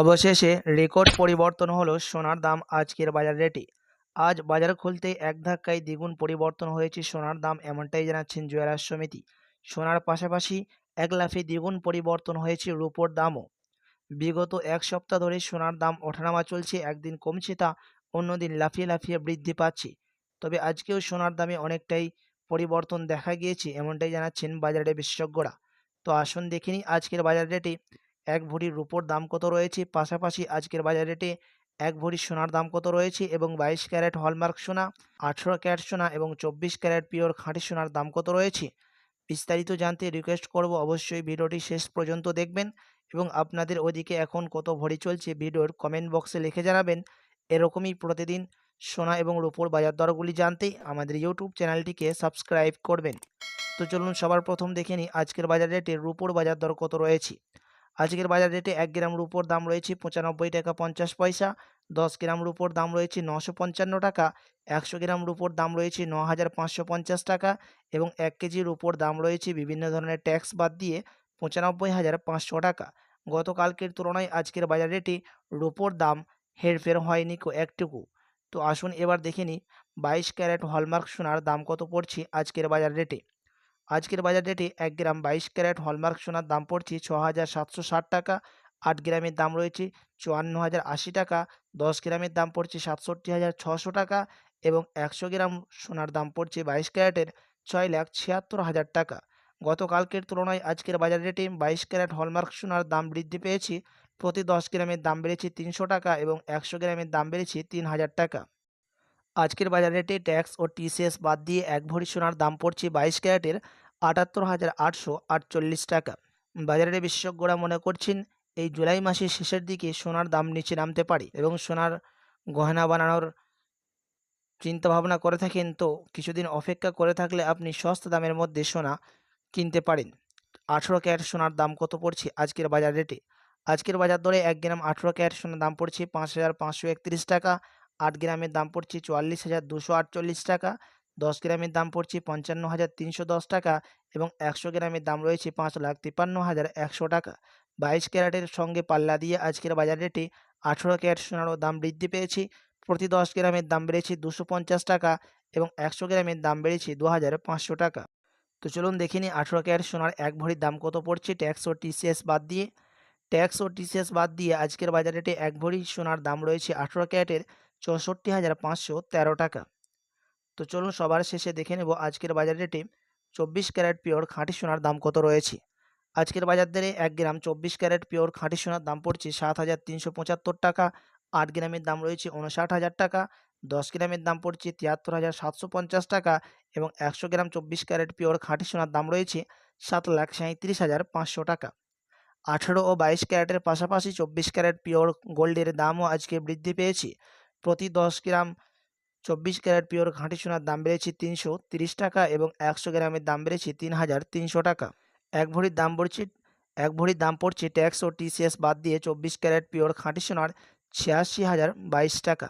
অবশেষে রেকর্ড পরিবর্তন হলো সোনার দাম আজকের বাজার রেটে। আজ বাজার খুলতে এক ধাক্কায় দ্বিগুণ পরিবর্তন হয়েছে সোনার দাম এমনটাই জানাচ্ছেন জুয়েলার্স সমিতি। সোনার পাশাপাশি এক লাফে দ্বিগুণ পরিবর্তন হয়েছে রূপোর দামও। বিগত এক সপ্তাহ ধরে সোনার দাম ওঠানামা চলছে, একদিন কমছে তা অন্যদিন লাফিয়ে লাফিয়ে বৃদ্ধি পাচ্ছে। তবে আজকেও সোনার দামে অনেকটাই পরিবর্তন দেখা গিয়েছে, এমনটাই জানাচ্ছেন বাজারে বিশেষজ্ঞরা। তো আসুন দেখিনি আজকের বাজার রেটে এক ভরি রূপোর দাম কত রয়েছে? পাশাপাশি আজকের বাজার রেটে এক ভরি সোনার দাম কত রয়েছে? এবং বাইশ ক্যারেট হলমার্ক সোনা, আঠেরো ক্যারেট সোনা এবং চব্বিশ ক্যারেট পিওর খাঁটি সোনার দাম কত রয়েছে? বিস্তারিত জানতে রিকোয়েস্ট করব অবশ্যই ভিডিওটি শেষ পর্যন্ত দেখবেন এবং আপনাদের ওদিকে এখন কত ভরি চলছে ভিডিওর কমেন্ট বক্সে লিখে জানাবেন। এরকমই প্রতিদিন সোনা এবং রূপোর বাজার দরগুলি জানতে আমাদের ইউটিউব চ্যানেলটিকে সাবস্ক্রাইব করবেন। তো চলুন সবার প্রথম দেখে নিই আজকের বাজার রেটে রূপোর বাজার দর কত রয়েছে? আজকের বাজার রেটে এক গ্রাম রুপোর দাম রয়েছে পঁচানব্বই টাকা পঞ্চাশ পয়সা, দশ গ্রাম রুপোর দাম রয়েছে নশো পঞ্চান্ন টাকা, একশো গ্রাম রুপোর দাম রয়েছে ন হাজার পাঁচশো পঞ্চাশ টাকা এবং এক কেজি রূপোর দাম রয়েছে বিভিন্ন ধরনের ট্যাক্স বাদ দিয়ে পঁচানব্বই হাজার পাঁচশো টাকা। গতকালকের তুলনায় আজকের বাজার রেটে রুপোর দাম হেরফের হয়নি একটুকু। তো আসুন এবার দেখে নিই, বাইশ ক্যারেট হলমার্ক সোনার দাম কত পড়ছে আজকের বাজার রেটে? আজকের বাজার রেটে এক গ্রাম বাইশ ক্যারেট হলমার্ক সোনার দাম পড়ছে ছ হাজার সাতশো ষাট টাকা। আট গ্রামের দাম রয়েছে চুয়ান্ন হাজার আশি টাকা। দশ গ্রামের দাম পড়ছে সাতষট্টি হাজার ছশো টাকা এবং একশো গ্রাম সোনার দাম পড়ছে বাইশ ক্যারেটের ছয় লাখ ছিয়াত্তর হাজার টাকা। গতকালকের তুলনায় আজকের বাজার রেটে বাইশ ক্যারেট হলমার্ক সোনার দাম বৃদ্ধি পেয়েছে। প্রতি দশ গ্রামের দাম বেড়েছে তিনশো টাকা এবং একশো গ্রামের দাম বেড়েছে তিন হাজার টাকা। আজকের বাজার রেটে ট্যাক্স ও টিসিএস বাদ দিয়ে এক ভরি সোনার দাম পড়ছে বাইশ ক্যারেটের আটাত্তর হাজার আটশো আটচল্লিশ টাকা। বাজারের বিশেষজ্ঞরা মনে করছেন, এই জুলাই মাসের শেষের দিকে সোনার দাম নিচে নামতে পারে এবং সোনার গহনা বানানোর চিন্তাভাবনা করে থাকেন। তো কিছুদিন অপেক্ষা করে থাকলে আপনি সস্তা দামের মধ্যে সোনা কিনতে পারেন। আঠেরো ক্যারেট সোনার দাম কত পড়ছে আজকের বাজার রেটে? আজকের বাজার দরে এক গ্রাম আঠেরো ক্যারেট সোনার দাম পড়ছে পাঁচ হাজার পাঁচশো একত্রিশ টাকা। আট গ্রামের দাম পড়ছে চুয়াল্লিশ হাজার দুশো আটচল্লিশ টাকা, দশ গ্রামের দাম পড়ছে পঞ্চান্ন হাজার তিনশো দশ টাকা এবং একশো গ্রামের দাম রয়েছে পাঁচ লাখ তিপ্পান্ন হাজার একশো টাকা। বাইশ ক্যারেটের সঙ্গে পাল্লা দিয়ে আজকের বাজার রেটে আঠেরো ক্যারেট সোনারও দাম বৃদ্ধি পেয়েছে। প্রতি দশ গ্রামের দাম বেড়েছে দুশো পঞ্চাশ টাকা এবং একশো গ্রামের দাম বেড়েছে দু হাজার পাঁচশো টাকা। তো চলুন দেখে নিই আঠেরো ক্যারেট সোনার এক ভরির দাম কত পড়ছে ট্যাক্স ও টিসিএস বাদ দিয়ে। ট্যাক্স ও টিসিএস বাদ দিয়ে আজকের বাজার রেটে এক ভরি সোনার দাম রয়েছে আঠেরো ক্যারেটের চৌষট্টি হাজার পাঁচশো তেরো টাকা। তো চলুন সবার শেষে দেখে নেব আজকের বাজার রেটে চব্বিশ ক্যারেট পিওর খাঁটি সোনার দাম কত রয়েছে। আজকের বাজার দরে এক গ্রাম চব্বিশ ক্যারেট পিওর খাঁটি সোনার দাম পড়ছে সাত হাজার তিনশো পঁচাত্তর টাকা। আট গ্রামের দাম রয়েছে উনষাট হাজার টাকা। দশ গ্রামের দাম পড়ছে তিয়াত্তর হাজার সাতশো পঞ্চাশ টাকা এবং একশো গ্রাম চব্বিশ ক্যারেট পিওর খাঁটি সোনার দাম রয়েছে সাত লাখ সাঁত্রিশ হাজার পাঁচশো টাকা। আঠেরো ও বাইশ ক্যারেটের পাশাপাশি চব্বিশ ক্যারেট পিওর গোল্ডের দামও আজকে বৃদ্ধি পেয়েছে। প্রতি দশ গ্রাম চব্বিশ ক্যারেট পিওর খাঁটি সোনার দাম বেড়েছে তিনশো তিরিশ টাকা এবং একশো গ্রামের দাম বেড়েছে তিন হাজার তিনশো টাকা। এক ভরির দাম পড়ছে, এক ভরির দাম পড়ছে ট্যাক্স ও টিসিএস বাদ দিয়ে চব্বিশ ক্যারেট পিওর খাঁটি সোনার ছিয়াশি হাজার বাইশ টাকা।